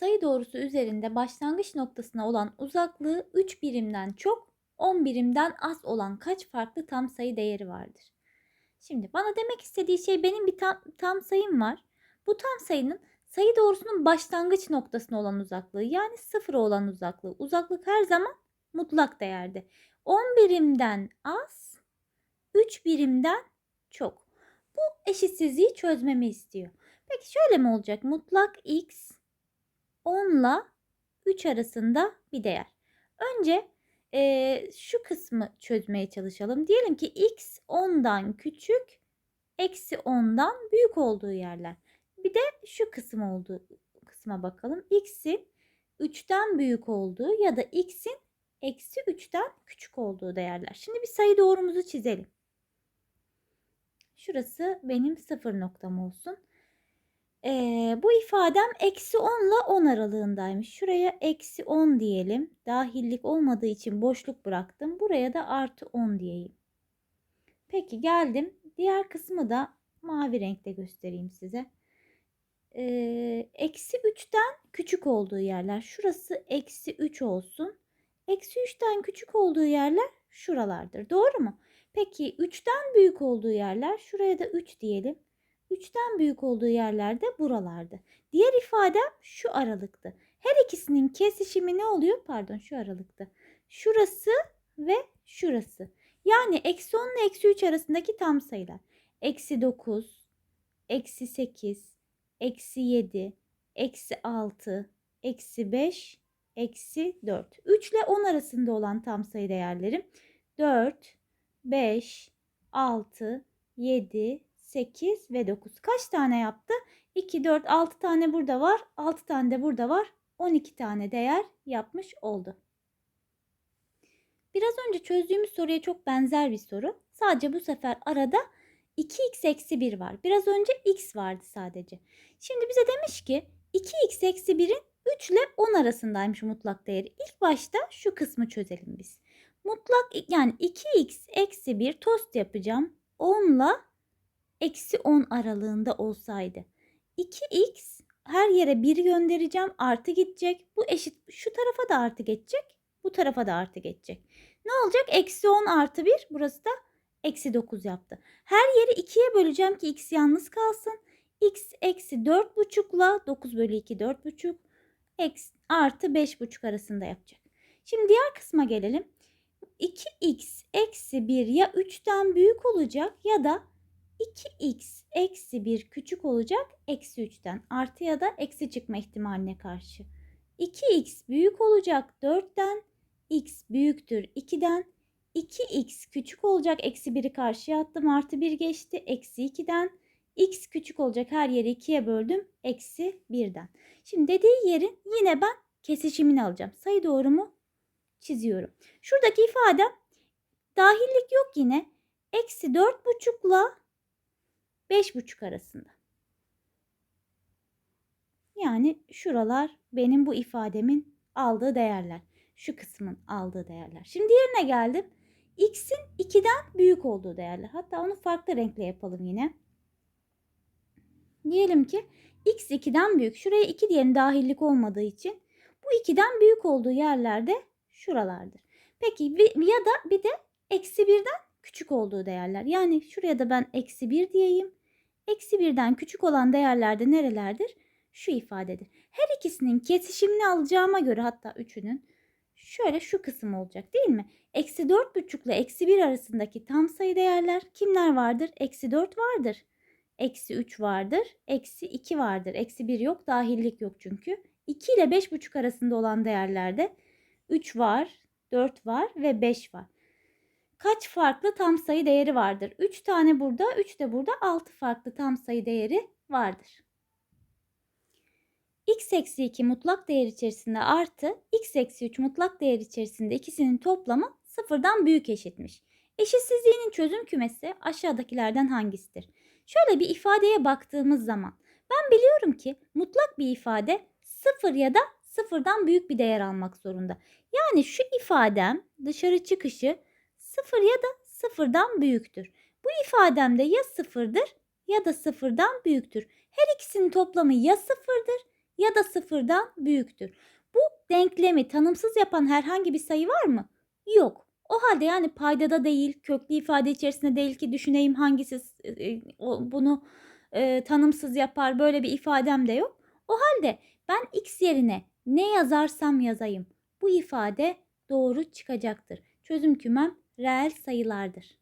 sayı doğrusu üzerinde başlangıç noktasına olan uzaklığı 3 birimden çok, 10 birimden az olan kaç farklı tam sayı değeri vardır? Şimdi bana demek istediği şey benim bir tam, tam sayım var. Bu tam sayının sayı doğrusunun başlangıç noktasına olan uzaklığı yani sıfıra olan uzaklığı. Uzaklık her zaman mutlak değerde. 10 birimden az, 3 birimden çok. Bu eşitsizliği çözmemi istiyor. Peki şöyle mi olacak? Mutlak x 10 ile 3 arasında bir değer. Önce eee, şu kısmı çözmeye çalışalım. Diyelim ki x 10'dan küçük, eksi 10'dan büyük olduğu yerler. Bir de şu kısım olduğu kısma bakalım. x'in 3'ten büyük olduğu ya da x'in eksi 3'ten küçük olduğu değerler. Şimdi bir sayı doğrumuzu çizelim. Şurası benim sıfır noktam olsun. Ee, bu ifadem eksi 10 ile 10 aralığındaymış. Şuraya eksi 10 diyelim. Dahillik olmadığı için boşluk bıraktım. Buraya da artı 10 diyeyim. Peki geldim. Diğer kısmı da mavi renkte göstereyim size. Ee, eksi 3'ten küçük olduğu yerler. Şurası eksi 3 olsun. Eksi 3'ten küçük olduğu yerler şuralardır. Doğru mu? Peki 3'ten büyük olduğu yerler şuraya da 3 diyelim. 3'ten büyük olduğu yerlerde buralardı. Diğer ifadem şu aralıktı. Her ikisinin kesişimi ne oluyor? Pardon şu aralıktı. Şurası ve şurası. Yani eksi 10 ile eksi 3 arasındaki tam sayılar. Eksi 9, eksi 8, eksi 7, eksi 6, eksi 5, eksi 4. 3 ile 10 arasında olan tam sayı değerlerim 4, 5, 6, 7, 8 ve 9. Kaç tane yaptı? 2, 4, 6 tane burada var. 6 tane de burada var. 12 tane değer yapmış oldu. Biraz önce çözdüğümüz soruya çok benzer bir soru. Sadece bu sefer arada 2x eksi 1 var. Biraz önce x vardı sadece. Şimdi bize demiş ki 2x eksi 1'in 3 ile 10 arasındaymış mutlak değeri. İlk başta şu kısmı çözelim biz. Mutlak yani 2x eksi 1 tost yapacağım. 10 ile eksi 10 aralığında olsaydı. 2x her yere 1 göndereceğim artı gidecek. Bu eşit şu tarafa da artı geçecek. Bu tarafa da artı geçecek. Ne olacak? Eksi 10 artı 1 burası da eksi 9 yaptı. Her yeri 2'ye böleceğim ki x yalnız kalsın. x eksi 4,5 ile 9 bölü 2 4,5 eksi, artı 5,5 arasında yapacak. Şimdi diğer kısma gelelim. 2x eksi 1 ya 3'ten büyük olacak ya da 2x eksi 1 küçük olacak eksi 3'ten artı ya da eksi çıkma ihtimaline karşı. 2x büyük olacak 4'ten x büyüktür 2'den 2x küçük olacak eksi 1'i karşıya attım artı 1 geçti eksi 2'den x küçük olacak her yeri 2'ye böldüm eksi 1'den. Şimdi dediği yerin yine ben kesişimini alacağım. Sayı doğru mu? Çiziyorum. Şuradaki ifadem dahillik yok yine. Eksi 4,5 ile 5,5 arasında. Yani şuralar benim bu ifademin aldığı değerler. Şu kısmın aldığı değerler. Şimdi diğerine geldim. X'in 2'den büyük olduğu değerler. Hatta onu farklı renkle yapalım yine. Diyelim ki X 2'den büyük. Şuraya 2 diyelim dahillik olmadığı için. Bu 2'den büyük olduğu yerlerde şuralardır. Peki ya da bir de eksi 1'den küçük olduğu değerler. Yani şuraya da ben eksi 1 diyeyim. Eksi 1'den küçük olan değerlerde nerelerdir? Şu ifadedir. Her ikisinin kesişimini alacağıma göre hatta üçünün şöyle şu kısım olacak değil mi? Eksi 4,5 ile eksi 1 arasındaki tam sayı değerler kimler vardır? Eksi 4 vardır. Eksi 3 vardır. Eksi 2 vardır. Eksi 1 yok. Dahillik yok çünkü. 2 ile 5,5 arasında olan değerlerde 3 var, 4 var ve 5 var. Kaç farklı tam sayı değeri vardır? 3 tane burada, 3 de burada 6 farklı tam sayı değeri vardır. x eksi 2 mutlak değer içerisinde artı x eksi 3 mutlak değer içerisinde ikisinin toplamı sıfırdan büyük eşitmiş. Eşitsizliğinin çözüm kümesi aşağıdakilerden hangisidir? Şöyle bir ifadeye baktığımız zaman ben biliyorum ki mutlak bir ifade sıfır ya da sıfırdan büyük bir değer almak zorunda. Yani şu ifadem dışarı çıkışı sıfır ya da sıfırdan büyüktür. Bu ifademde ya sıfırdır ya da sıfırdan büyüktür. Her ikisinin toplamı ya sıfırdır ya da sıfırdan büyüktür. Bu denklemi tanımsız yapan herhangi bir sayı var mı? Yok. O halde yani paydada değil, köklü ifade içerisinde değil ki düşüneyim hangisi e, o- bunu e, tanımsız yapar böyle bir ifadem de yok. O halde ben x yerine ne yazarsam yazayım bu ifade doğru çıkacaktır. Çözüm kümem reel sayılardır.